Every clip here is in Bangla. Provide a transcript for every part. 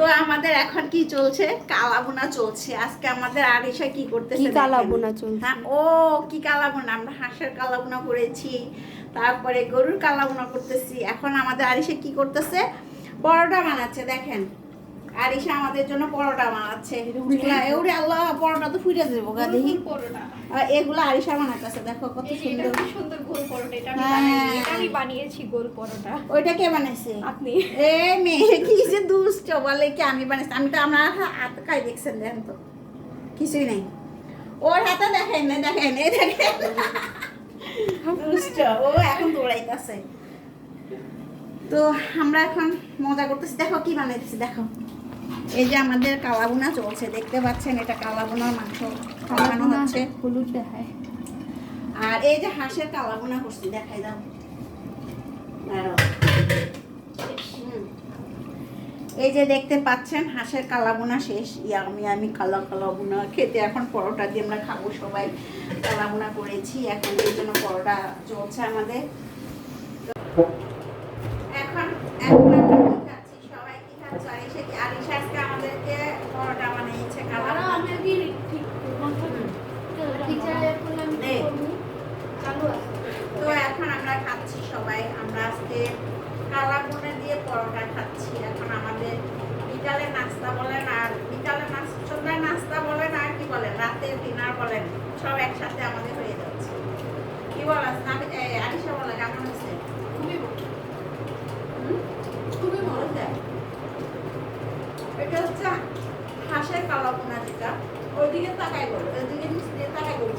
তো আমাদের এখন কি চলছে? কালাবোনা চলছে। আজকে আমাদের আরিশা কি করতেছে। কালাবোনা চলছে? হ্যাঁ ও কি কালাবোনা আমরা হাঁসের কালাবোনা করেছি তারপরে গরুর কালাবোনা করতেছি। এখন আমাদের আরিশা কি করতেছে? পরোটা বানাচ্ছে দেখেন। আরিশা আমাদের জন্য পরোটা বানাচ্ছে। আল্লাহ পরোটা তো ফুটে গা দেখি আর এগুলো আরিশা দেখো কত সুন্দর। সুন্দর গোল পরোটা এটা আমি হ্যাঁ। বানিয়েছি গোল পরোটা। ওইটা কে বানাইছে? আপনি। এ মেয়ে কি যে দুষ্ট বলে কি আমি বানাইছি? আমি তো আমার হাত খাই দেখছেন দেখেন তো। কিছুই নেই। ওর হাতে দেখেন না দেখেন এই দেখেন। দুষ্ট ও এখন দৌড়াইতেছে। তো আমরা এখন মজা করতেছি। দেখো কি বানাইতেছি দেখো। এই যে আমাদের কালাবুনা চলছে দেখতে পাচ্ছেন এটা কালাবুনার মাংস বানানো হচ্ছে। হলুদ দেখায়। আর এই যে হাঁসের কালাবুনা করছি দেখাই দাও। এই যে দেখতে পাচ্ছেন হাঁসের কালাবুনা শেষ। ইয়ামি আমি কালা কালাবুনা খেতে এখন পরোটা দিয়ে আমরা খাব সবাই। কালাবুনা করেছি এখন এই জন্য পরোটা চলছে আমাদের তো এখন এখন আমরা কি খাচ্ছি সবাই কি খাচ্ছ আরিশা কি আরিশা আজকে আমাদেরকে পরোটা বানিয়েছে কালা আমি কি ঠিক ঠিক জায়গায় করলাম নে। চালু আছে তো এখন আমরা খাচ্ছি সবাই আমরা আজকে কালা বোনা দিয়ে পরোটা খাচ্ছি। এখন আমাদের বিকালে নাস্তা বলেন আর বিকালে সন্ধ্যায় নাস্তা বলেন আর কি বলেন রাতে ডিনার বলেন সব একসাথে আমাদের হয়ে যাচ্ছে। কি বল আমি আরিশা বলে কেমন হয়েছে? খুবই খুবই যায় এটা হচ্ছে হাঁসের কালা বোনা যেটা। ওইদিকে তাকাই বলো ওইদিকে তাকাই বলব।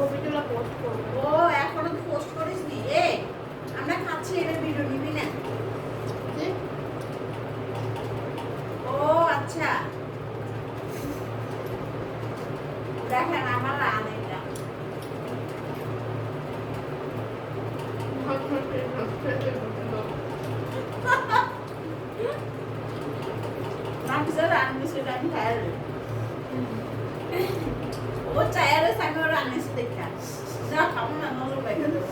ছবিগুলো পোস্ট করব। ও এখনও তো পোস্ট করিস নি এ আমরা খাচ্ছি এটা ভিডিও নিবি না। ও আচ্ছা। দেখেন আমার রান এটা। ও চায়ের সঙ্গে রান্নিস দেখা যা খাব না নজর বাইকে দেবো